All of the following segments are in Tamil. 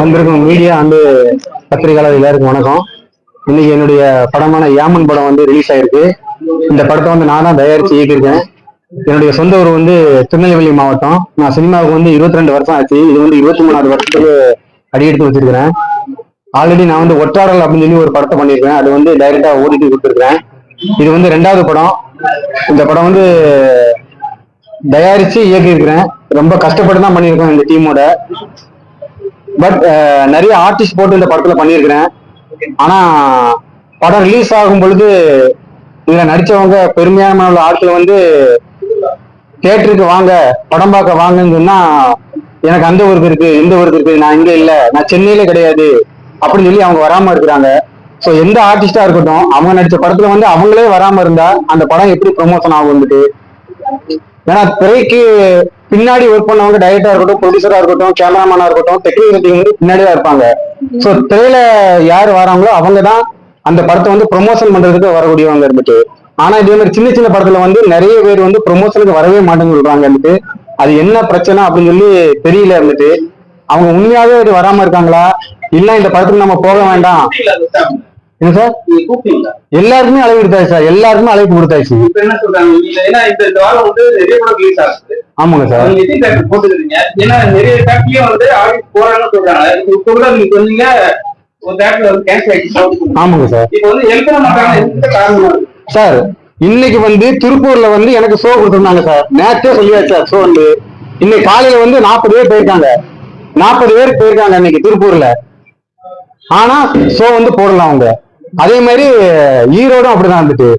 வந்திருக்கும் மீடியா அண்டு பத்திரிகையாளர் எல்லாருக்கும் வணக்கம். இன்னைக்கு என்னுடைய படமான யாமன் படம் வந்து ரிலீஸ் ஆயிருக்கு. இந்த படத்தை வந்து நான் தான் தயாரிச்சு இயக்கியிருக்கேன். என்னுடைய சொந்த ஊர் வந்து திருநெல்வேலி மாவட்டம். நான் சினிமாவுக்கு வந்து 22 வருஷம் ஆச்சு. இது வந்து இருபத்தி மூணாவது வருஷத்துக்கு அடியெடுத்து வச்சிருக்கிறேன். ஆல்ரெடி நான் வந்து ஒற்றாடல் அப்படின்னு சொல்லி ஒரு படத்தை பண்ணியிருக்கேன். அது வந்து டைரக்டா ஓடிடி கொடுத்துருக்கேன் இது வந்து ரெண்டாவது படம். இந்த படம் வந்து தயாரிச்சு இயக்கியிருக்கிறேன். ரொம்ப கஷ்டப்பட்டு தான் பண்ணியிருக்கேன் இந்த டீமோட. பட் நிறைய ஆர்டிஸ்ட் போட்டு இந்த படத்துல பண்ணியிருக்கிறேன். ஆனா படம் ரிலீஸ் ஆகும் பொழுது இதுல நடிச்சவங்க பெருமையான உள்ள ஆட்கள் வந்து தேட்டருக்கு வாங்க படம் பார்க்க வாங்கன்னு சொன்னா எனக்கு அந்த ஊருக்கு இருக்கு இந்த ஊருக்கு இருக்கு நான் இங்க இல்ல நான் சென்னையில கிடையாது அப்படின்னு சொல்லி அவங்க வராம இருக்கிறாங்க. சோ எந்த ஆர்டிஸ்டா இருக்கட்டும் அவங்க நடிச்ச படத்துல வந்து அவங்களே வராம இருந்தா அந்த படம் எப்படி ப்ரொமோஷன் ஆகும் வந்துட்டு? ஏன்னா திரைக்கு பின்னாடி ஒர்க் பண்ணவங்க டைரக்டரா இருக்கட்டும் ப்ரொடியூசரா இருக்கட்டும் கேமராமேனா இருக்கட்டும் டெக்னிக்கல் டீம் வந்து பின்னாடி தான் இருப்பாங்க. சோ திரையில யார் வராங்களோ அவங்க தான் அந்த படத்தை வந்து ப்ரொமோஷன் பண்றதுக்கு வரக்கூடியவங்க இருந்துட்டு ஆனா இதே மாதிரி சின்ன சின்ன படத்துல வந்து நிறைய பேர் வந்து ப்ரொமோஷனுக்கு வரவே மாட்டேன்னு சொல்றாங்க இருந்துட்டு அது என்ன பிரச்சனை அப்படின்னு சொல்லி தெரியல இருந்துட்டு அவங்க உண்மையாவே அது வராம இருக்காங்களா? இல்ல இந்த படத்துக்கு நம்ம போக வேண்டாம். என்ன சார்? எல்லாருக்குமே அழைப்பு கொடுத்தாச்சு சார். எல்லாருக்குமே அழைப்பு கொடுத்தாச்சு. இப்ப என்ன சொல்றாங்க? ஏன்னா இந்த வாரம் வந்து நிறைய படம் ரிலீஸ் ஆகுது. ஆமாங்க சார். நீங்க எத்தனை தேட்டர் போட்டுக்கிறீங்க? ஏன்னா நிறைய தேட்டர்லயும் வந்து ஆடியன்ஸ் போறாங்கன்னு சொல்றாங்க. இப்ப கூட நீங்க சொன்னீங்க ஒரு தேட்டர்ல வந்து கேன்சல் ஆயிடுச்சு ஆமாங்க சார். இப்ப வந்து பண்ண மாட்டாங்க. எந்த காரணமா? சார் இன்னைக்கு வந்து திருப்பூர்ல வந்து எனக்கு ஷோ கொடுத்துருந்தாங்க சார். நேற்றே சொல்லியாச்சு சார் ஷோ வந்து. இன்னைக்கு காலையில வந்து நாற்பது பேர் போயிருக்காங்க. நாற்பது பேர் போயிருக்காங்க இன்னைக்கு திருப்பூர்ல. ஆனா ஷோ வந்து போடலாம் அவங்க. அதே மாதிரி ஈரோடும் அப்படிதான் இருந்துட்டு.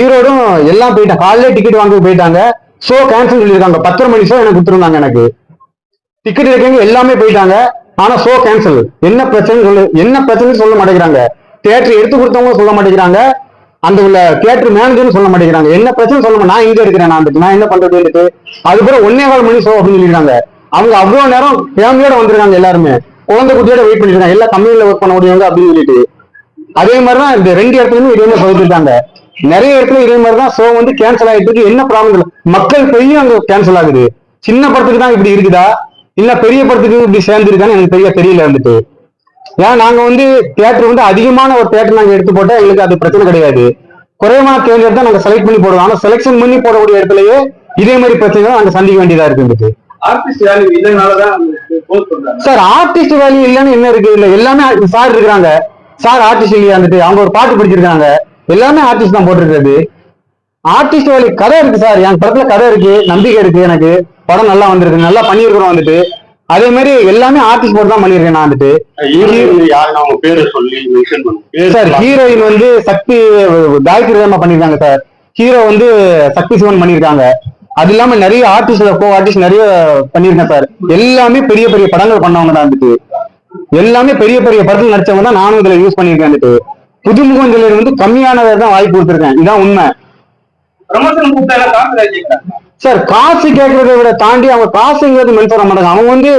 ஈரோடும் எல்லாம் போயிட்டாங்க. காலையில டிக்கெட் வாங்க போயிட்டாங்க. ஷோ கேன்சல் சொல்லியிருக்காங்க. பத்தரை மணி ஷோ எனக்கு கொடுத்துருந்தாங்க எனக்கு. டிக்கெட் இருக்கவங்க எல்லாமே போயிட்டாங்க. ஆனா ஷோ கேன்சல் என்ன பிரச்சனை சொல்லு என்ன பிரச்சனை சொல்ல மாட்டேங்கிறாங்க. தியேட்டர் எடுத்து கொடுத்தவங்க சொல்ல மாட்டேங்கிறாங்க. அந்த உள்ள தியேட்டர் மேனேஜர்னு சொல்ல மாட்டேங்கிறாங்க. என்ன பிரச்சனை சொல்ல நான் இங்க இருக்கிறேன் நான் வந்துட்டு. நான் என்ன பண்றது வந்துட்டு. அதுக்கப்புறம் ஒன்னே கால் மணி ஷோ அப்படின்னு சொல்லியிருக்காங்க. அவங்க அவ்வளவு நேரம் ஃபேமிலியோட வந்திருக்காங்க எல்லாருமே. குழந்தை குட்டியோட வெயிட் பண்ணிருக்காங்க எல்லா கம்பெனியில ஒர்க் பண்ண முடியவங்க அப்படின்னு சொல்லிட்டு. அதே மாதிரிதான் இந்த ரெண்டு இடத்துலயுமே இதே மாதிரி சொல்லிருக்காங்க நிறைய இடத்துல இதே மாதிரி தான் ஷோ வந்து கேன்சல் ஆயிட்டு இருக்கு. என்ன ப்ராப்ளம் மக்கள் பெரிய அங்க கேன்சல் ஆகுது. சின்ன படத்துக்கு தான் இப்படி இருக்குதா? இல்ல பெரிய படத்துக்கு இப்படி சேர்ந்துருக்கான்னு எனக்கு தெரிய தெரியல வந்துட்டு. ஏன்னா நாங்க வந்து தியேட்டர் வந்து அதிகமான ஒரு தியேட்டர் நாங்க எடுத்து போட்டா எங்களுக்கு அது பிரச்சனை கிடையாது. குறைவான தேர்ந்தெடுத்து தான் நாங்க செலக்ட் பண்ணி போடுவோம். ஆனா செலெக்ஷன் பண்ணி போடக்கூடிய இடத்துலயே இதே மாதிரி பிரச்சனை நாங்க சந்திக்க வேண்டியதா இருக்கு வந்துட்டு. சார் ஆர்டிஸ்ட் வேல்யூ இல்லைன்னு என்ன இருக்கு? இல்ல எல்லாமே சார் இருக்கிறாங்க. சார் ஆர்டிஸ்ட் இல்லையா வந்துட்டு? அவங்க ஒரு பாட்டு படிச்சிருக்காங்க. எல்லாமே ஆர்டிஸ்ட் தான் போட்டிருக்கிறது. ஆர்டிஸ்ட் வேல்யூ கதை இருக்கு சார் என் படத்துல கதை இருக்கு நம்பிக்கை இருக்கு எனக்கு. படம் நல்லா வந்திருக்கு நல்லா பண்ணியிருக்கிறோம் வந்துட்டு. அதே மாதிரி எல்லாமே ஆர்டிஸ்ட் போட்டு தான் பண்ணியிருக்கேன் நான் வந்துட்டு. சார் ஹீரோயின் வந்து சக்தி காயத்ரி ராமா பண்ணிருக்காங்க சார் ஹீரோ வந்து சக்தி சிவன் பண்ணிருக்காங்க அது இல்லாம நிறைய ஆர்டிஸ்ட் கோ ஆர்டிஸ்ட் நிறைய பண்ணிருக்கேன் சார் எல்லாமே பெரிய பெரிய படங்கள் பண்ணவங்க தான் வந்துட்டு. எல்லாமே பெரிய பெரிய படத்தில் நடிச்சவங்க தான் நானும் இதுல யூஸ் பண்ணிருக்கேன் வந்துட்டு புதுமுகம் சொல்லியர் வந்து கம்மியானதை தான் வாய்ப்பு கொடுத்துருக்கேன். இதான் உண்மை. சார் காசு கேட்கறதை விட தாண்டி அவங்க காசுங்கிறது மென்ஸ் பண்ண மாட்டாங்க. அவங்க வந்து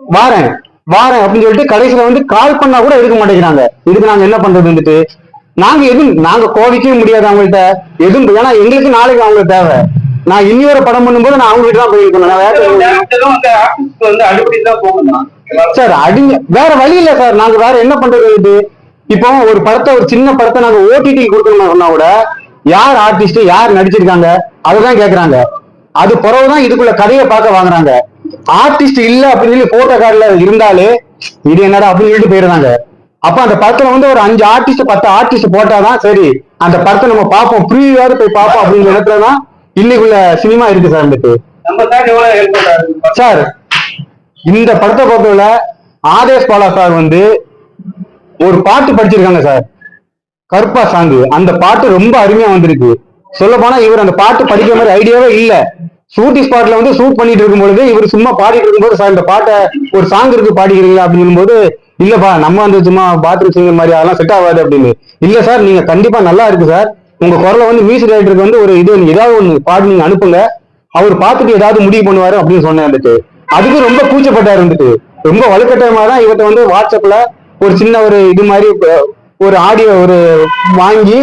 வாரேன் வாரேன் அப்படின்னு சொல்லிட்டு கடைசியில வந்து கால் பண்ணா கூட எடுக்க மாட்டேங்கிறாங்க. இதுக்கு நாங்க என்ன பண்றது வந்துட்டு? நாங்க எதுவும் நாங்க கோவிக்கவே முடியாது அவங்கள்ட்ட. எதுவும் ஏன்னா எங்களுக்கு நாளைக்கு அவங்களுக்கு தேவை. நான் இனி ஒரு படம் பண்ணும்போது நான் அவங்க தான் போயிருக்கணும் நான் வேற சார் அடிங்க. வேற வழி இல்ல சார். நாங்க வேற என்ன பண்றது இது? இப்போ ஒரு படத்தை ஒரு சின்ன படத்தை நாங்க ஓடிடி கொடுக்கணும்னு சொன்னா கூட யார் ஆர்டிஸ்ட் யார் நடிச்சிருக்காங்க? அதுதான் கேக்குறாங்க. அது பிறகுதான் இதுக்குள்ள கதையை பார்க்க வாங்குறாங்க. ஆர்டிஸ்ட் இல்ல அப்படின்னு சொல்லி போட்டோ கார்டுல இருந்தாலே இது என்னடா அப்படின்னு சொல்லிட்டு போயிருந்தாங்க அப்ப அந்த படத்துல வந்து ஒரு அஞ்சு ஆர்டிஸ்ட் பத்து ஆர்டிஸ்ட் போட்டாதான் சரி அந்த படத்தை நம்ம பார்ப்போம். ப்ரீவியாவது போய் பார்ப்போம் அப்படிங்கிற இடத்துலதான் இன்னைக்குள்ள சினிமா இருக்கு சார் நம்ம சார் எவ்வளவு ஹெல்ப் பண்றாரு சார் இந்த படத்தை பொறுத்தவரை ஆதேஷ் பாலா சார் வந்து ஒரு பாட்டு படிச்சிருக்காங்க சார். கருப்பா சாங்கு. அந்த பாட்டு ரொம்ப அருமையா வந்திருக்கு. சொல்ல போனா இவர் அந்த பாட்டு படிக்கிற மாதிரி ஐடியாவே இல்ல. ஷூட்டிங் ஸ்பாட்ல வந்து ஷூட் பண்ணிட்டு இருக்கும் பொழுது இவர் சும்மா பாடிட்டு இருக்கும்போது சார் இந்த பாட்டை ஒரு சாங் இருக்கு பாடிக்கிறீங்களா? அப்படின்னு போது இல்லப்பா நம்ம வந்து சும்மா பாத்ரூம் சிங்கர் மாதிரி அதெல்லாம் செட் ஆகாது அப்படின்னு. இல்ல சார் நீங்க கண்டிப்பா நல்லா இருக்கு சார். உங்க குரலை வந்து மியூசிக் டைரக்டருக்கு வந்து ஒரு இது ஏதாவது ஒன்று பாட்டு நீங்க அனுப்புங்க. அவர் பார்த்துட்டு ஏதாவது முடிவு பண்ணுவாரு அப்படின்னு சொன்னேன் வந்துட்டு அதுக்கு ரொம்ப கூச்சப்பட்டா இருந்துட்டு ரொம்ப வலுக்கட்டாயமா தான் இவர்கிட்ட வந்து வாட்ஸ்அப்ல ஒரு சின்ன ஒரு இது மாதிரி ஒரு ஆடியோ ஒரு வாங்கி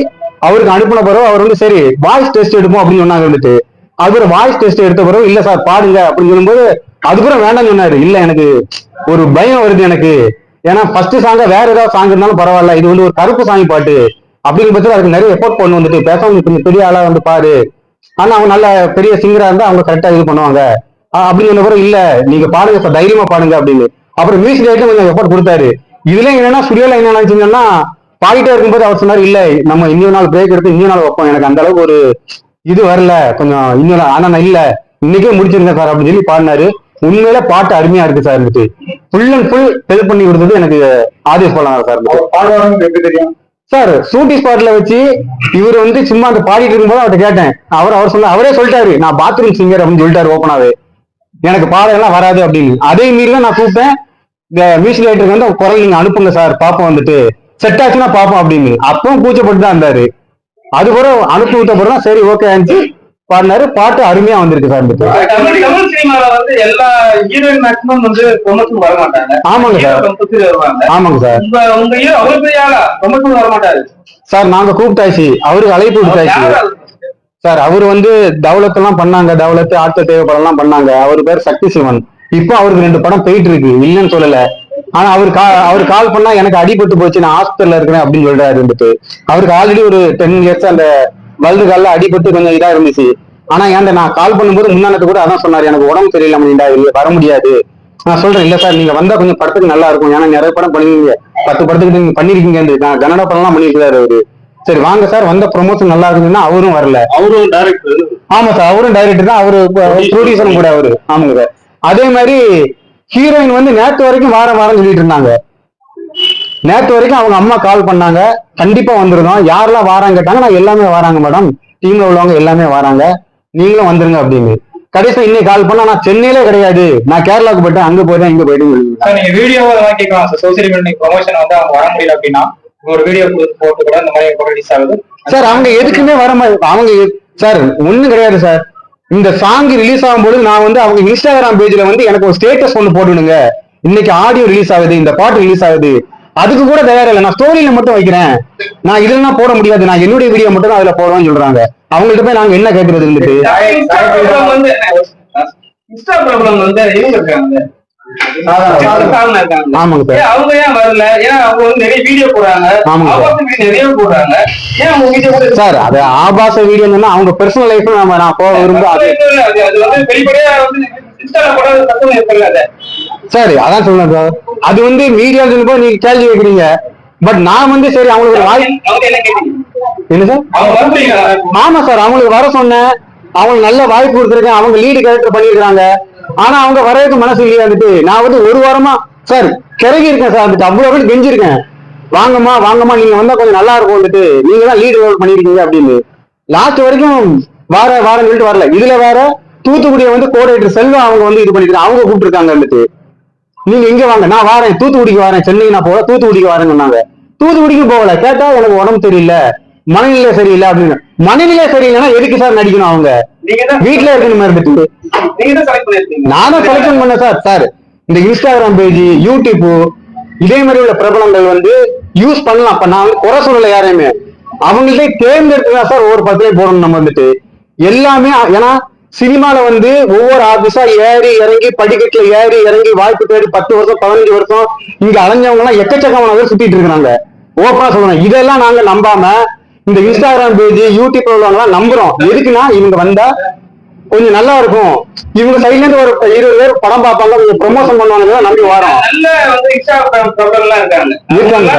அவருக்கு அனுப்பின பிறகு அவர் வந்து சரி வாய்ஸ் டெஸ்ட் எடுப்போம் அப்படின்னு சொன்னாங்க வந்துட்டு. அதுக்கப்புறம் வாய்ஸ் டெஸ்ட் எடுத்த பிறகு இல்ல சார் பாடுங்க அப்படின்னு சொல்லும்போது அதுக்கப்புறம் வேண்டாம்னு சொன்னாரு. இல்ல எனக்கு ஒரு பயம் வருது எனக்கு. ஏன்னா ஃபர்ஸ்ட் சாங்க வேற ஏதாவது சாங் இருந்தாலும் பரவாயில்ல. இது வந்து ஒரு கருப்பு சாமி பாட்டு. அப்படிங்கிற பட்சத்தில் அதுக்கு நிறைய எஃபோர்ட் பண்ணு வந்துட்டு. பேசாம கொஞ்சம் பெரிய ஆளா வந்து பாரு. ஆனா அவங்க நல்ல பெரிய சிங்கரா இருந்தா அவங்க கரெக்டா இது பண்ணுவாங்க. அப்படின்னு பிறகு இல்ல நீங்க பாடுங்க சார் தைரியமா பாடுங்க அப்படின்னு. அப்புறம் மியூசிக் டைரக்டர் கொஞ்சம் எஃபோர்ட் கொடுத்தாரு. இதுல என்னன்னா சுரியலா என்ன நினைச்சீங்கன்னா பாடிட்டே இருக்கும்போது அவர் சொன்னாரு இல்ல நம்ம இன்னொரு நாள் பிரேக் எடுத்து இன்னொரு நாள் வைப்போம். எனக்கு அந்த அளவுக்கு ஒரு இது வரல. கொஞ்சம் இன்னொரு ஆனா நான் இல்ல. இன்னைக்கே முடிச்சிருங்க சார் அப்படின்னு சொல்லி பாடினாரு. உண்மையில பாட்டு அருமையா இருக்கு சார் இருந்துட்டு ஃபுல் அண்ட் ஃபுல் ஹெல்ப் பண்ணி கொடுத்தது எனக்கு ஆதேஷ் போலாம் சார் சார் ஷூட்டிங் ஸ்பாட்ல வச்சு இவர் வந்து சும்மா அந்த பாடிட்டு இருக்கும்போது அவர்கிட்ட கேட்டேன். அவர் அவர் சொன்ன அவரே சொல்லிட்டாரு நான் பாத்ரூம் சிங்கர் அப்படின்னு சொல்லிட்டாரு ஓப்பனாவே எனக்கு பாடலாம் வராது அப்படின்னு. அதே மீறி தான் நான் கூப்பிட்டேன். இந்த மியூசிக் ரைட்டருக்கு வந்து குரல் நீங்க அனுப்புங்க சார் பாப்போம் வந்துட்டு. செட் ஆச்சுன்னா பாப்போம் அப்படின்னு. அப்பவும் கூச்சப்பட்டு தான் இருந்தாரு. அதுக்கப்புறம் அனுப்பி விட்ட பிறகு தான் சரி ஓகே ஆச்சு பாடினாரு. பாட்டு அருமையா வந்திருக்கு சார் ஆமாங்க சார் ஆமாங்க சார் சார் நாங்க கூப்பிட்டாச்சு. அவருக்கு அழைப்பு விட்டாச்சு. அது? சார் அவர் வந்து டெவலப் எல்லாம் பண்ணாங்க. டெவலப் ஆட்கள் தேவை எல்லாம் பண்ணாங்க. அவர் பேர் சக்தி சிவன் இப்போ அவருக்கு ரெண்டு படம் போயிட்டு இருக்கு. இல்லைன்னு சொல்லல. ஆனா அவர் கா அவர் கால் பண்ணா எனக்கு அடிபட்டு போச்சு. நான் ஹாஸ்பிட்டல்ல இருக்கிறேன் அப்படின்னு சொல்றாரு இருந்துட்டு அவருக்கு ஆல்ரெடி ஒரு டென் இயர்ஸ் அந்த வலது காலில் அடிபட்டு கொஞ்சம் இதா இருந்துச்சு. ஆனா ஏன்டா நான் கால் பண்ணும்போது முன்னாடி கூட அதான் சொன்னாரு. எனக்கு உடம்பு சரியில்லை அப்படின்டா வர முடியாது. நான் சொல்றேன் இல்ல சார் நீங்க வந்தா கொஞ்சம் படத்துக்கு நல்லா இருக்கும். ஏன்னா நிறைய படம் பண்ணிருக்கீங்க. பத்து படத்துக்கு நீங்க பண்ணிருக்கீங்க நான் கன்னட படம்லாம் பண்ணிருக்கிறாரு அவரு. சரி வாங்க சார் வந்த ப்ரொமோஷன் நல்லா இருக்குதுன்னா அவரும் வரல. அவரும் டைரக்டர் ஆமா சார் அவரும் டைரக்டர் தான். அவரு ப்ரொடியூசரும் கூட அவரு. ஆமாங்க சார் அதே மாதிரி ஹீரோயின் வந்து நேத்து வரைக்கும் வாரம் வாரம் சொல்லிட்டு இருந்தாங்க. நேத்து வரைக்கும் அவங்க அம்மா கால் பண்ணாங்க. கண்டிப்பா வந்துருந்தோம் யாரெல்லாம் வாராங்க கேட்டாங்க. நான் எல்லாமே வராங்க மேடம் டீம்ல உள்ளவங்க எல்லாமே வராங்க. நீங்களும் வந்துருங்க அப்படின்னு. கடைசியா இன்னைக்கு கால் பண்ணா நான் சென்னையிலே கிடையாது. நான் கேரளாவுக்கு போயிட்டேன். அங்க போயிட்டேன் இங்க போயிட்டேன் சார் நீங்க வீடியோ அதெல்லாம் கேட்கலாம் சார் சோசியல் மீடியா ப்ரொமோஷன் வந்து அவங்க வர முடியல அப்படின்னா ஒரு வீடியோ போட்டு கூட இந்த மாதிரி ரிலீஸ் ஆகுது. சார் அவங்க எதுக்குமே வர மாதிரி அவங்க சார் ஒண்ணும் கிடையாது சார். இந்த சாங் ரிலீஸ் ஆகும்போது நான் வந்து அவங்க இன்ஸ்டாகிராம் பேஜ்ல வந்து எனக்கு ஒரு ஸ்டேட்டஸ் ஒன்று போட்டுடுங்க. இன்னைக்கு ஆடியோ ரிலீஸ் ஆகுது இந்த பாட்டு ரிலீஸ் ஆகுது. அதுக்கு கூட தயாரா இல்லை. நான் ஸ்டோரியில மட்டும் வைக்கிறேன். நான் இதெல்லாம் போட முடியாது. நான் என்னுடைய வீடியோ மட்டும் அதுல போடுவேன்னு சொல்றாங்க. அவங்கள்ட்ட போய் நாங்க என்ன கேட்கறது இருந்துட்டு இன்ஸ்டா ப்ராப்ளம் வந்து இவங்க இருக்காங்க. ஆமாங்க சார். அவங்க ஏன் வரல? ஏன்னா அவங்க வந்து நிறைய வீடியோ போடுறாங்க? நிறைய போடுறாங்க. ஏன் அவங்க வீடியோ சார் அது ஆபாச வீடியோ அவங்க பர்சனல் லைஃப் நம்ம நான் போக விரும்ப அது வந்து வெளிப்படையா வந்து சரி அதான் சொல்றேன் சார். அது வந்து மீடியா சொல்லும்போது நீங்க கேள்வி வைக்கிறீங்க பட் நான் வந்து சரி அவங்களுக்கு என்ன சார்? ஆமா சார் அவங்களுக்கு வர சொன்னேன். அவங்க நல்ல வாய்ப்பு கொடுத்துருக்கேன். அவங்க லீடு கேரக்டர் பண்ணியிருக்காங்க ஆனா அவங்க வரதுக்கு மனசு இல்லையா வந்துட்டு? நான் வந்து ஒரு வாரமா சார் கிறகி இருக்கேன் சார் வந்துட்டு. அவ்வளவு பேர் கெஞ்சிருக்கேன். வாங்கம்மா வாங்கம்மா நீங்க வந்தா கொஞ்சம் நல்லா இருக்கும் வந்துட்டு. நீங்க தான் லீடு ரோல் பண்ணிருக்கீங்க அப்படின்னு. லாஸ்ட் வரைக்கும் வார வாரம் சொல்லிட்டு வரல. இதுல வேற தூத்துக்குடியை வந்து கோடைட்டர் செல்வம் அவங்க வந்து இது பண்ணிருக்காங்க. அவங்க கூப்பிட்டுருக்காங்க வந்துட்டு. நீங்க இங்க வாங்க. நான் வாரேன். தூத்துக்குடிக்கு வரேன். சென்னைக்கு நான் போல தூத்துக்குடிக்கு வரேன்னு சொன்னாங்க. தூத்துக்குடிக்கு போகல. கேட்டா எனக்கு உடம்பு தெரியல மனநிலை சரியில்லை அப்படின்னு. மனநிலை சரியில்லைன்னா எதுக்கு சார் நடிக்கணும் அவங்க? வீட்டுல இருக்கணும் இருந்துட்டு நானும் செலக்ஷன் பண்ணேன் சார் சார் இந்த இன்ஸ்டாகிராம் பேஜ் யூடியூப் இதே மாதிரி உள்ள பிரபலங்கள் வந்து யூஸ் பண்ணலாம். அப்ப நான் வந்து குறை சொல்லல யாரையுமே. அவங்கள்ட்ட தேர்ந்தெடுத்து தான் சார் ஒவ்வொரு பத்திரிகை போடணும் நம்ம வந்துட்டு. எல்லாமே ஏன்னா சினிமால வந்து ஒவ்வொரு ஆபீஸா ஏறி இறங்கி படிக்கட்டுல ஏறி இறங்கி வாய்ப்பு தேடி பத்து வருஷம் பதினஞ்சு வருஷம் இங்க அலைஞ்சவங்க எல்லாம் எக்கச்சக்கமான பேர் சுத்திட்டு இருக்காங்க ஓப்பனா சொல்றேன். இதெல்லாம் நாங்க நம்பாம இந்த இன்ஸ்டாகிராம் பேஜ் யூடியூப்ல உள்ளவங்க எல்லாம் நம்புறோம். எதுக்குன்னா இவங்க வந்தா கொஞ்சம் நல்லா இருக்கும். இவங்க சைட்ல இருந்து ஒரு இருபது பேர் படம் பார்ப்பாங்க கொஞ்சம் ப்ரொமோஷன் பண்ணுவாங்க நம்பி வரோம். நல்ல வந்து இன்ஸ்டாகிராம் ப்ராப்ளம் எல்லாம் இருக்காங்க இருக்காங்க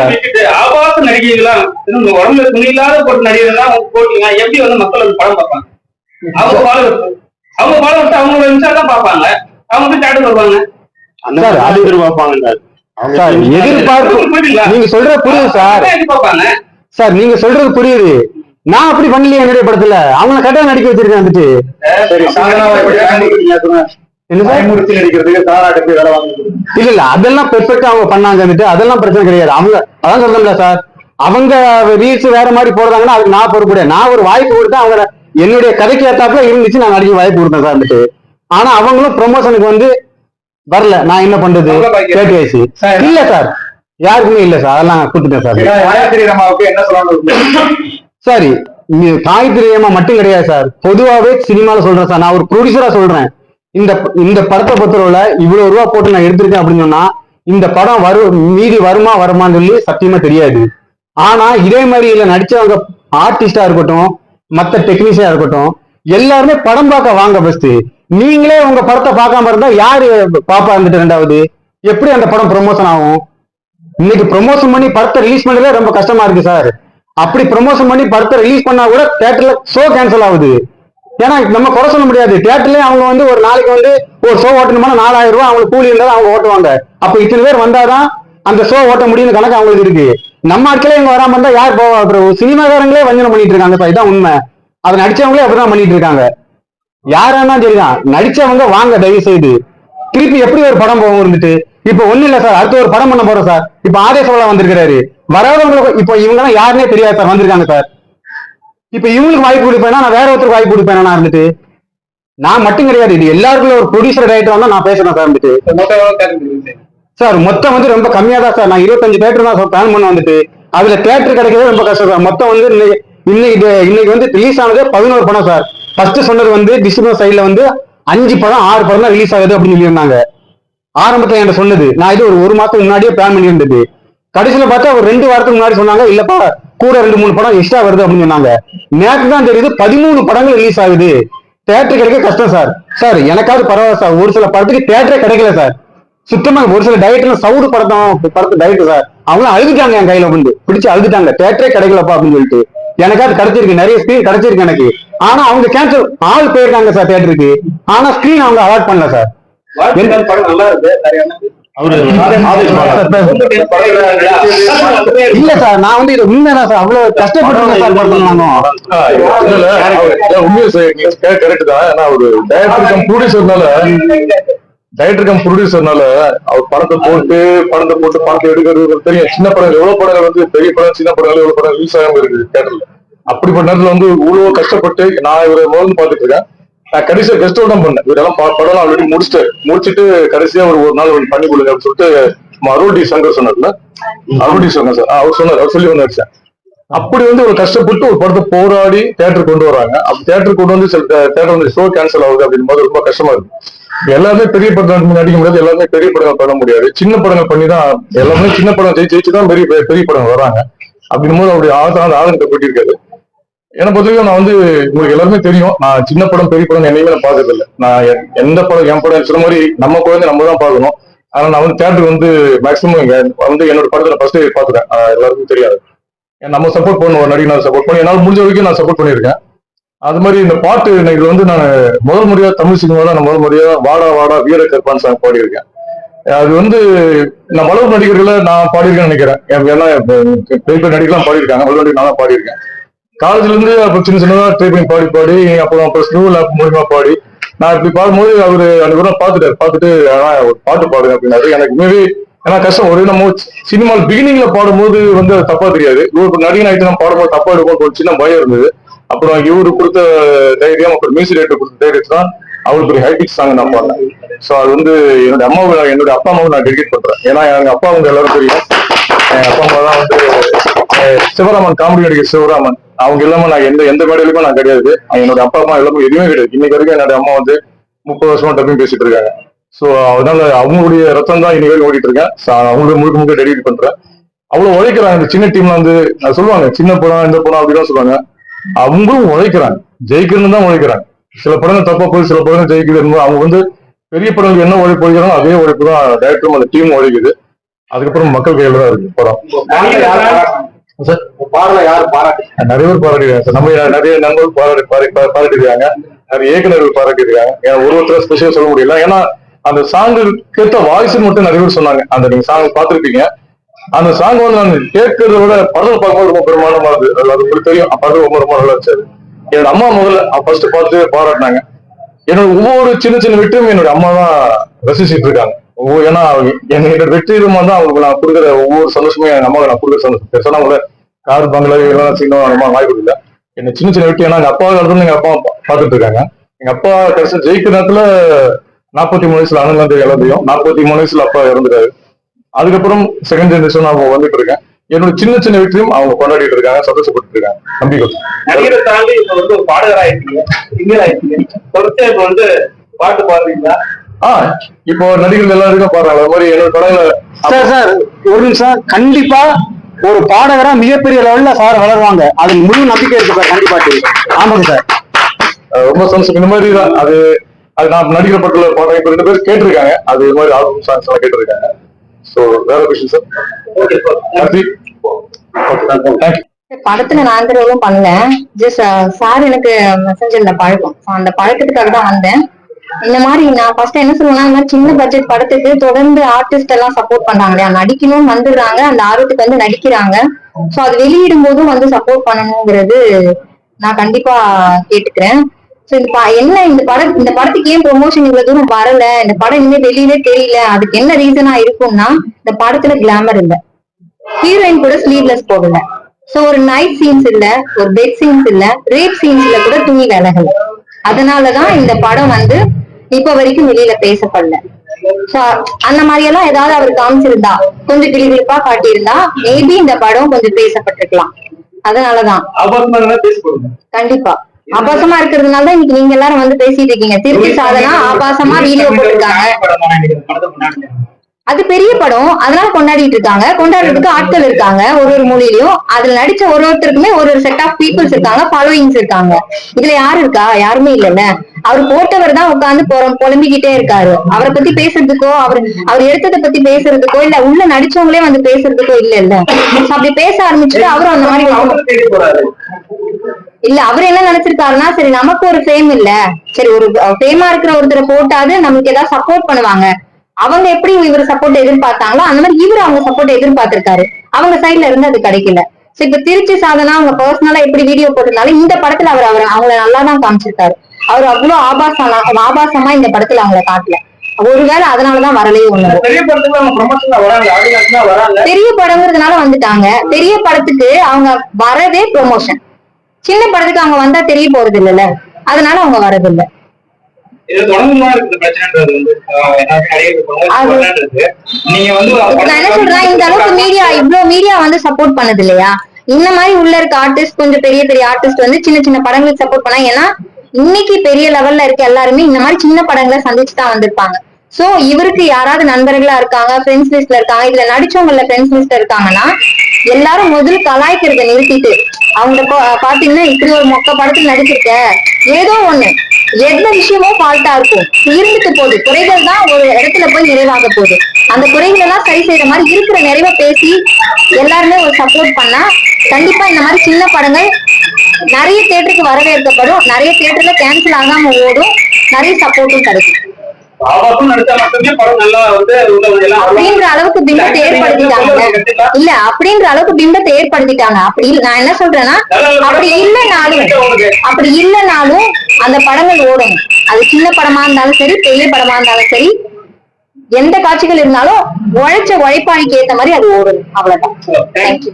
ஆபாச நடிகைகளா இந்த உடம்புல துணி இல்லாத போட்டு நடிகர்கள்லாம் அவங்க போட்டீங்க எப்படி வந்து மக்கள் வந்து படம் பார்ப்பாங்க? அவங்க ஃபாலோ அவங்க ஃபாலோ விட்டு அவங்களோட இன்ஸ்டா தான் பார்ப்பாங்க. அவங்க போய் தேட்டர் வருவாங்க அந்த சார், அது- எதிர்பார்ப்பாங்க சார். எதிர்பார்ப்பு? நீங்க சொல்றது புரியுது சார். அவங்க எப்படி பார்ப்பாங்க? சார் நீங்க சொல்றது புரியுது. நான் அப்படி பண்ணலையே என்னுடைய படத்துல. அவங்கள கரெக்டா நடிக்க வச்சிருக்கேன் வந்துட்டு. இல்ல இல்ல அதெல்லாம் பெர்ஃபெக்டா அவங்க பண்ணாங்க வந்துட்டு. அதெல்லாம் பிரச்சனை கிடையாது. அவங்க அதான் சொல்றேன்ல சார். அவங்க ரீல்ஸ் வேற மாதிரி போடுறாங்கன்னா அதுக்கு நான் பொறுப்பு. நான் ஒரு வாய்ப்பு கொடுத்தேன் அவங்க என்னுடைய கதைக்கு ஏத்தாப்புல இருந்துச்சு நான் நடிக்க வாய்ப்பு கொடுத்தேன் சார் வந்துட்டு. ஆனா அவங்களும் ப்ரொமோஷனுக்கு வந்து வரல. நான் என்ன பண்றது. கேட்டு. இல்ல சார். யாருக்குமே இல்ல சார். அதெல்லாம் கொடுத்துட்டேன் சார். என்ன சொல்லணும் சார் இது காயத்ரி ஏமா மட்டும் கிடையாது சார். பொதுவாவே சினிமால சொல்றேன் சார். நான் ஒரு ப்ரொடியூசரா சொல்றேன். இந்த இந்த படத்தை பொறுத்தவரையில இவ்வளவு ரூபா போட்டு நான் எடுத்திருக்கேன் அப்படின்னு சொன்னா இந்த படம் வரு மீதி வருமா வருமான்னு சொல்லி சத்தியமா தெரியாது. ஆனா இதே மாதிரி இதுல நடிச்சவங்க ஆர்டிஸ்டா இருக்கட்டும் மத்த டெக்னீஷியனா இருக்கட்டும் எல்லாருமே படம் பார்க்க வாங்க ஃபர்ஸ்ட் நீங்களே உங்க படத்தை பார்க்காம இருந்தா யாரு பாப்பா இருந்துட்டு ரெண்டாவது? எப்படி அந்த படம் ப்ரொமோஷன் ஆகும்? இன்னைக்கு ப்ரொமோஷன் பண்ணி படத்தை ரிலீஸ் பண்றதே ரொம்ப கஷ்டமா இருக்கு சார் அப்படி ப்ரொமோஷன் பண்ணி படத்தை ரிலீஸ் பண்ணா கூட தேட்டர்ல ஷோ கேன்சல் ஆகுது. ஏன்னா நம்ம குறை சொல்ல முடியாது. தேட்டர்லயே அவங்க வந்து ஒரு நாளைக்கு வந்து ஒரு ஷோ ஓட்டணும்னா நாலாயிரம் ரூபாய் அவங்களுக்கு கூலி இருந்தாலும் அவங்க ஓட்டுவாங்க. அப்ப இத்தனை பேர் வந்தாதான் அந்த ஷோ ஓட்ட முடியும்னு கணக்கு அவங்களுக்கு இருக்கு. நம்ம ஆட்களே இங்க வராம இருந்தா யார் போவா? அப்புறம் சினிமாக்காரங்களே வஞ்சனம் பண்ணிட்டு இருக்காங்க இதான் உண்மை. அதை நடிச்சவங்களே அப்படிதான் பண்ணிட்டு இருக்காங்க. யாரானா சரிதான். நடிச்சவங்க வாங்க தயவு செய்து திருப்பி எப்படி ஒரு படம் போகும் இருந்துட்டு? இப்ப ஒண்ணு இல்ல சார் அடுத்து ஒரு படம் பண்ண போறோம் சார். இப்ப ஆதேசவலா வந்திருக்காரு வராதவங்களுக்கு இப்ப இவங்க எல்லாம் யாருன்னே தெரியாது சார் வந்திருக்காங்க சார். இப்ப இவங்களுக்கு வாய்ப்பு கொடுப்பேனா நான் வேற ஒருத்தருக்கு வாய்ப்பு கொடுப்பேனா நான் இருந்துட்டு? நான் மட்டும் கிடையாது இது எல்லாருக்குள்ள ஒரு ப்ரொடியூசர் டைரக்டர் வந்தா நான் பேசுறேன் சார் தேட்டர் சார் மொத்தம் வந்து ரொம்ப கம்மியா தான் சார். நான் இருபத்தஞ்சு தேட்டர் தான் பிளான் பண்ண வந்துட்டு. அதுல தேட்டர் கிடைக்கிறது ரொம்ப கஷ்டம் சார். மொத்தம் வந்து இன்னைக்கு இன்னைக்கு இன்னைக்கு வந்து ரிலீஸ் ஆனதே பதினோரு படம் சார். ஃபர்ஸ்ட் சொன்னது வந்து டிஸ்ட்ரிபியூட் சைடுல வந்து அஞ்சு படம் ஆறு படம் தான் ரிலீஸ் ஆகுது அப்படின்னு சொல்லியிருந்தாங்க. ஆரம்பத்துல என்கிட்ட சொன்னது நான் இது ஒரு ஒரு மாசத்துக்கு முன்னாடியே பிளான் பண்ணியிருந்தது. கடைசியில பார்த்தா ஒரு ரெண்டு வாரத்துக்கு முன்னாடி சொன்னாங்க இல்லப்பா கூட ரெண்டு மூணு படம் எக்ஸ்ட்ரா வருது அப்படின்னு சொன்னாங்க. நேற்று தான் தெரியுது பதிமூணு படங்கள் ரிலீஸ் ஆகுது. தேட்டர் கிடைக்க கஷ்டம் சார் சார் எனக்காவது பரவாயில்ல சார் ஒரு சில படத்துக்கு தேட்டரே கிடைக்கல சார் சுத்தமா ஒரு சில டயட்ல சவுடு படத்தம் படத்து டயட் சார் அவங்களும் அழுதுட்டாங்க என் கையில வந்து. பிடிச்சு அழுதுட்டாங்க. தேட்டரே கிடைக்கலப்பா அப்படின்னு சொல்லிட்டு. எனக்காவது கிடைச்சிருக்கு நிறைய ஸ்கிரீன் கிடைச்சிருக்கு எனக்கு ஆனா அவங்க கேன்சல் ஆள் போயிருக்காங்க சார் தேட்டருக்கு ஆனா ஸ்கிரீன் அவங்க அவாய்ட் பண்ணல சார் இல்ல சார் நான் வந்து இது உண்மைதான் சார் அவ்வளவு கஷ்டப்பட்டு சார் நானும் உண்மையை கரெக்ட் தான் ஏன்னா ஒரு டைரக்டர் ப்ரொடியூசர்னால டைரக்டர் கம் ப்ரொடியூசர்னால அவர் பணத்தை போட்டு பணத்தை போட்டு பணத்தை எடுக்கிறது தெரியும். சின்ன படங்கள் எவ்வளவு படங்கள் வந்து பெரிய படம் சின்ன படங்கள் எவ்வளவு படம் ரிலீஸ் ஆகாம இருக்கு தேட்டர்ல அப்படிப்பட்ட நேரத்துல வந்து இவ்வளவு கஷ்டப்பட்டு நான் இவரை முதல்ல பாத்துட்டு இருக்கேன். நான் கடைசியா கெஸ்ட் தான் பண்ணேன். இவரெல்லாம் படம் ஆல்ரெடி முடிச்சுட்டு முடிச்சுட்டு கடைசியா ஒரு ஒரு நாள் பண்ணி கொடுங்க அப்படின்னு சொல்லிட்டு அருள்டி சங்கர் சொன்னார்ல. அருள்டி சங்கர் சார். அவர் சொன்னார். அவர் சொல்லி வந்து வச்சேன் அப்படி வந்து ஒரு கஷ்டப்பட்டு ஒரு படத்தை போராடி தேட்டருக்கு கொண்டு வராங்க. அப்ப தேட்டருக்கு கொண்டு வந்து சில தேட்டர் வந்து ஷோ கேன்சல் ஆகுது அப்படின்னு போது ரொம்ப கஷ்டமா இருக்கு. எல்லாருமே பெரிய படங்கள் நடிக்க முடியாது எல்லாருமே பெரிய படங்கள் பண்ண முடியாது. சின்ன படங்கள் பண்ணி தான் எல்லாருமே சின்ன படம் ஜெயிச்சு ஜெயிச்சு தான் பெரிய பெரிய படம் வராங்க. அப்படின்னும் போது அவருடைய ஆதரவு ஆதரத்தை போட்டிருக்காரு என்னை பொறுத்தவரைக்கும் நான் வந்து உங்களுக்கு எல்லாருமே தெரியும் நான் சின்ன படம் பெரிய படம் என்னையுமே நான் பார்த்ததில்ல. நான் எந்த படம் என் படம் சொன்ன மாதிரி நம்ம குழந்தை நம்ம தான் பார்க்கணும். ஆனா நான் வந்து தேட்டர் வந்து மேக்ஸிமம் வந்து என்னோட படத்துல ஃபர்ஸ்ட் பார்த்துட்டேன். எல்லாருக்கும் தெரியாது. நம்ம சப்போர்ட் பண்ணுவோம் நடிகை நான் சப்போர்ட் பண்ணி என்னால் முடிஞ்ச வரைக்கும் நான் சப்போர்ட் பண்ணியிருக்கேன். அது மாதிரி இந்த பாட்டு இன்னைக்கு வந்து நான் முதல் முறையா தமிழ் சினிமாவில் நான் முதல் முறையா வாடா வாடா வீர கற்பான் சாங் பாடியிருக்கேன். அது வந்து நான் வளவு நடிகர்களை நான் பாடியிருக்கேன்னு நினைக்கிறேன். எல்லாம் ஏன்னா பெரிய பெரிய நடிகர்லாம் பாடியிருக்காங்க. வளவு நடிகர் நான் பாடியிருக்கேன். காலேஜ்ல இருந்து அப்ப சின்ன சின்னதா ட்ரை பண்ணி பாடி பாடி அப்புறம் அப்புறம் ஸ்கூல் ஆப் மூலியமா பாடி. நான் இப்படி பாடும்போது அவரு அந்த கூட பார்த்துட்டு பார்த்துட்டு ஆனா ஒரு பாட்டு பாடுங்க அப்படின்னாரு. எனக்கு உண்மையாவே ஏன்னா கஷ்டம். ஒரு நம்ம சினிமாவில் பிகினிங்ல பாடும்போது வந்து அது தப்பா தெரியாது. ஒரு நடிகன் ஆயிட்டு நம்ம பாடும்போது தப்பா எடுக்கும் ஒரு சின்ன பயம் இருந்தது. அப்புறம் இவரு கொடுத்த தைரியம் அப்புறம் மியூசிக் டைரக்டர் கொடுத்த தைரியத்து தான் அவருக்கு ஒரு ஹைபிக் சாங் நான் பாடுறேன் ஸோ அது வந்து என்னோட அம்மாவை நான் என்னோட அப்பா அம்மாவை நான் டெடிகேட் பண்றேன். ஏன்னா எங்க அப்பா அவங்க எல்லாரும் தெரியும். என் அப்பா அம்மா தான் வந்து சிவராமன் காமெடி நடிகர் சிவராமன். அவங்க இல்லாம நான் எந்த எந்த மேடையிலுமே நான் கிடையாது. என்னோட அப்பா அம்மா எல்லாமே எதுவுமே கிடையாது. இன்னைக்கு வரைக்கும் என்னோட அம்மா வந்து முப்பது வருஷமா டப்பிங் பேசிட்டு இருக்காங்க. ஸோ அதனால அவங்களுடைய ரத்தம் தான் இன்னைக்கு வரைக்கும் ஓடிட்டு இருக்கேன் அவங்களுக்கு முழுக்க முழுக்க டெடிகேட் பண்றேன். அவ்வளவு உழைக்கிறாங்க. இந்த சின்ன டீம்ல வந்து நான் சொல்லுவாங்க சின்ன படம் இந்த படம் அப்படிதான் சொல்லுவாங்க. அவங்களும் உழைக்கிறாங்க. ஜெயிக்கணும்னு தான் உழைக்கிறாங்க. சில படங்கள் தப்பா போய் சில படங்கள் ஜெயிக்குது அவங்க வந்து பெரிய படங்கள் என்ன உழைப்பு உழைக்கிறாங்க அதே உழைப்பு தான் டேரக்டரும் அந்த டீம் உழைக்குது. அதுக்கப்புறம் மக்கள் கையில தான் இருக்கு படம். சார்? யாரு நிறைய பேர் பாராட்டிருக்காங்க சார். நம்ம நிறைய நண்பர்கள் பாராட்டி பாராட்டி- நிறைய இயக்குநர்கள் பாராட்டியிருக்காங்க ஏன்னா ஒரு ஒருத்தர் ஸ்பெஷல் சொல்ல முடியல. ஏன்னா அந்த சாங்குக்கு ஏற்ற வாய்ஸ் மட்டும் நிறைய பேர் சொன்னாங்க. அந்த நீங்க சாங் பாத்துருப்பீங்க அந்த சாங் வந்து நான் கேட்கறத விட படத்துல பார்க்கும்போது ரொம்ப பிரமாண்டமா இருக்கு அது உங்களுக்கு தெரியும். படம் ரொம்ப ரொம்ப நல்லா இருந்துச்சு. என்னோட அம்மா முதல்ல ஃபர்ஸ்ட் பார்த்து பாராட்டினாங்க. என்னோட ஒவ்வொரு சின்ன சின்ன வெற்றியும் என்னோட அம்மா தான் ரசிச்சிட்டு இருக்காங்க. ஒவ்வொரு ஏன்னா அவங்க- என்னோட வெற்றியுமா தான் அவங்களுக்கு நான் கொடுக்குற ஒவ்வொரு சந்தோஷமே என் அம்மாவை நான் கொடுக்குற சந்தோஷம். பெருசாக அவங்கள கார் பங்களா எல்லாம் சின்ன அம்மா வாய் கொடுக்கல. என்ன சின்ன சின்ன வெற்றி ஏன்னா எங்க அப்பா காலத்துல எங்க அப்பா பார்த்துட்டு இருக்காங்க. எங்க அப்பா கடைசி ஜெயிக்கிற நேரத்துல நாற்பத்தி மூணு வயசுல அண்ணன் வந்து நாற்பத்தி மூணு வயசுல அப்பா இறந்துட்டாரு. அதுக்கப்புறம் செகண்ட் ஜெனரேஷன் நான் வந்துட்டு இருக்கேன் என்னோட சின்ன சின்ன வெற்றியும் அவங்க கொண்டாடிட்டு இருக்காங்க சந்தோஷப்பட்டு இருக்காங்க. நம்பிக்கை நடிகரை தாண்டி இப்ப வந்து ஒரு பாடகர் ஆயிட்டீங்க சிங்கர் ஆயிட்டீங்க தொடர்ச்சியா இப்ப வந்து பாட்டு பாடுறீங்களா? ஆஹ் இப்போ நடிகர்கள் எல்லாருக்கும் பாடுறாங்க. அது மாதிரி என்னோட படங்களை சார் சார் ஒரு நிமிஷம். கண்டிப்பா ஒரு பாடகரா மிகப்பெரிய லெவல்ல சார் வளருவாங்க. அது முழு நம்பிக்கை இருக்கு சார் கண்டிப்பாட்டு ஆமாங்க சார். ரொம்ப சந்தோஷம். இந்த மாதிரி தான். அது அது நான் நடிகர் படத்துல பாடுறேன் இப்ப ரெண்டு பேர் கேட்டிருக்காங்க. அது மாதிரி ஆல்பம் சாங்ஸ் எல்லாம் கேட்டிருக்காங்க. சோ வேற கொஸ்டின் சார் ஓகே நன்றி தேங்க்யூ படத்துல நான் எந்த ரோலும் பண்ணல. ஜஸ்ட் சார் எனக்கு மெசஞ்சர்ல பழக்கம். அந்த பழக்கத்துக்காக தான் வந்தேன். இந்த மாதிரி நான் ஃபர்ஸ்ட் என்ன சொல்லுவேன்னா இந்த மாதிரி சின்ன பட்ஜெட் படத்துக்கு தொடர்ந்து ஆர்டிஸ்ட் எல்லாம் சப்போர்ட் பண்றாங்க இல்லையா நடிக்கணும்னு வந்துடுறாங்க அந்த ஆர்வத்துக்கு வந்து நடிக்கிறாங்க. சோ அது வெளியிடும் போதும் வந்து சப்போர்ட் பண்ணணுங்கிறது நான் கண்டிப்பா கேட்டுக்கிறேன். என்ன இந்த படம் இந்த படத்துக்கு ஏன் ப்ரொமோஷன் இவ்வளவு தூரம் வரல? இந்த படம் இனிமே வெளியிலே தெரியல. அதுக்கு என்ன ரீசனா இருக்கும்னா இந்த படத்துல கிளாமர் இல்ல. ஹீரோயின் கூட ஸ்லீவ்லெஸ் போடல. சோ ஒரு நைட் சீன்ஸ் இல்ல ஒரு பெட் சீன்ஸ் இல்ல ரேப் சீன்ஸ்ல கூட துணி விலகல. அதனாலதான் இந்த படம் வந்து இப்ப வரைக்கும் வெளியில பேசப்படல. அந்த மாதிரி எல்லாம் ஏதாவது அவர் காமிச்சிருந்தா கொஞ்சம் கிளிகிளிப்பா காட்டியிருந்தா மேபி இந்த படம் கொஞ்சம் பேசப்பட்டிருக்கலாம். அதனாலதான். கண்டிப்பா. ஆபாசமா இருக்கிறதுனால தான் இன்னைக்கு நீங்க எல்லாரும் வந்து பேசிட்டு இருக்கீங்க. திருச்சி சாதனா ஆபாசமா வீடியோ போட்டிருக்காங்க. அது பெரிய படம். அதனால கொண்டாடிட்டு இருக்காங்க. கொண்டாடுறதுக்கு ஆட்கள் இருக்காங்க. ஒரு ஒரு மொழியிலயும் அதுல நடிச்ச ஒரு ஒருத்தருக்குமே ஒரு ஒரு செட் ஆஃப் பீப்புள்ஸ் இருக்காங்க. ஃபாலோயிங்ஸ் இருக்காங்க. இதுல யாரு இருக்கா? யாருமே இல்லல்ல. அவர் போட்டவர் தான் உட்கார்ந்து புறம் புலம்பிக்கிட்டே இருக்காரு. அவரை பத்தி பேசுறதுக்கோ அவர் அவர் எடுத்ததை பத்தி பேசுறதுக்கோ இல்ல உள்ள நடிச்சவங்களே வந்து பேசுறதுக்கோ இல்ல இல்ல அப்படி பேச ஆரம்பிச்சுட்டு அவரும் அந்த மாதிரி இல்ல அவர் என்ன நினைச்சிருக்காருன்னா சரி நமக்கு ஒரு ஃபேம் இல்ல. சரி ஒரு ஃபேமா இருக்கிற ஒருத்தரை போட்டாது நமக்கு ஏதாவது சப்போர்ட் பண்ணுவாங்க. அவங்க எப்படி இவர் சப்போர்ட் எதிர்பார்த்தாங்களோ அந்த மாதிரி இவர் அவங்க சப்போர்ட் எதிர்பார்த்திருக்காரு. அவங்க சைடுல இருந்து அது கிடைக்கல. சோ இப்ப திருச்சி சாதனா அவங்க பர்சனலா எப்படி வீடியோ போட்டிருந்தாலும் இந்த படத்துல அவர் அவர் அவங்கள நல்லா தான் காமிச்சிருக்காரு. அவர் அவ்வளவு ஆபாசமா ஆபாசமா இந்த படத்துல அவங்கள காட்டல. ஒருவேளை அதனாலதான் வரலையே ஒண்ணு. பெரிய படங்கிறதுனால வந்துட்டாங்க. பெரிய படத்துக்கு அவங்க வரதே ப்ரொமோஷன் சின்ன படத்துக்கு அவங்க வந்தா தெரிய போறது இல்லைல்ல அதனால அவங்க வந்து இப்ப நான் என்ன சொல்றேன் இந்த அளவுக்கு மீடியா இவ்வளவு மீடியா வந்து சப்போர்ட் பண்ணது இல்லையா இந்த மாதிரி உள்ள இருக்க ஆர்டிஸ்ட் கொஞ்சம் பெரிய பெரிய ஆர்டிஸ்ட் வந்து சின்ன சின்ன படங்களுக்கு சப்போர்ட் பண்ணா ஏன்னா இன்னைக்கு பெரிய லெவல்ல இருக்க எல்லாருமே இந்த மாதிரி சின்ன படங்களை சந்திச்சு தான் வந்திருப்பாங்க. சோ இவருக்கு யாராவது நண்பர்களா இருக்காங்க ஃப்ரெண்ட்ஸ் லிஸ்ட்ல இருக்காங்க இதுல நடிச்சவங்கல ஃப்ரெண்ட்ஸ் லிஸ்ட்ல இருக்காங்கன்னா எல்லாரும் முதல்ல கலாய்க்கிறத நிறுத்திட்டு அவங்க பா- பாத்தீங்கன்னா இப்படி ஒரு மொக்க படத்துல நடிச்சிருக்க ஏதோ ஒண்ணு எந்த விஷயமும் ஃபால்ட்டா இருக்கும் இருந்துட்டு போகுது. குறைகள் தான் ஒரு இடத்துல போய் நிறைவாக போகுது. அந்த குறைகள் எல்லாம் சரி செய்யற மாதிரி இருக்கிற நிறைவா பேசி எல்லாருமே ஒரு சப்போர்ட் பண்ணா கண்டிப்பா இந்த மாதிரி சின்ன படங்கள் நிறைய தேட்டருக்கு வரவேற்கப்படும். நிறைய தேட்டர்ல கேன்சல் ஆகாம ஓடும். நிறைய சப்போர்ட்டும் கிடைக்கும். ஆபாசம் நடிச்சா மட்டுமே படம் நல்லா வந்து உள்ள எல்லாம் அப்படின்ற அளவுக்கு பிம்பத்தை ஏற்படுத்திட்டாங்க. இல்ல அப்படின்ற அளவுக்கு பிம்பத்தை ஏற்படுத்திட்டாங்க. அப்படி நான் என்ன சொல்றேன்னா அப்படி இல்லைனாலும் அப்படி இல்லைனாலும் அந்த படங்கள் ஓடும். அது சின்ன படமா இருந்தாலும் சரி பெரிய படமா இருந்தாலும் சரி எந்த காட்சிகள் இருந்தாலும் உழைச்ச உழைப்பாளிக்கு ஏத்த மாதிரி அது ஓடும். அவ்வளவுதான். தேங்க்யூ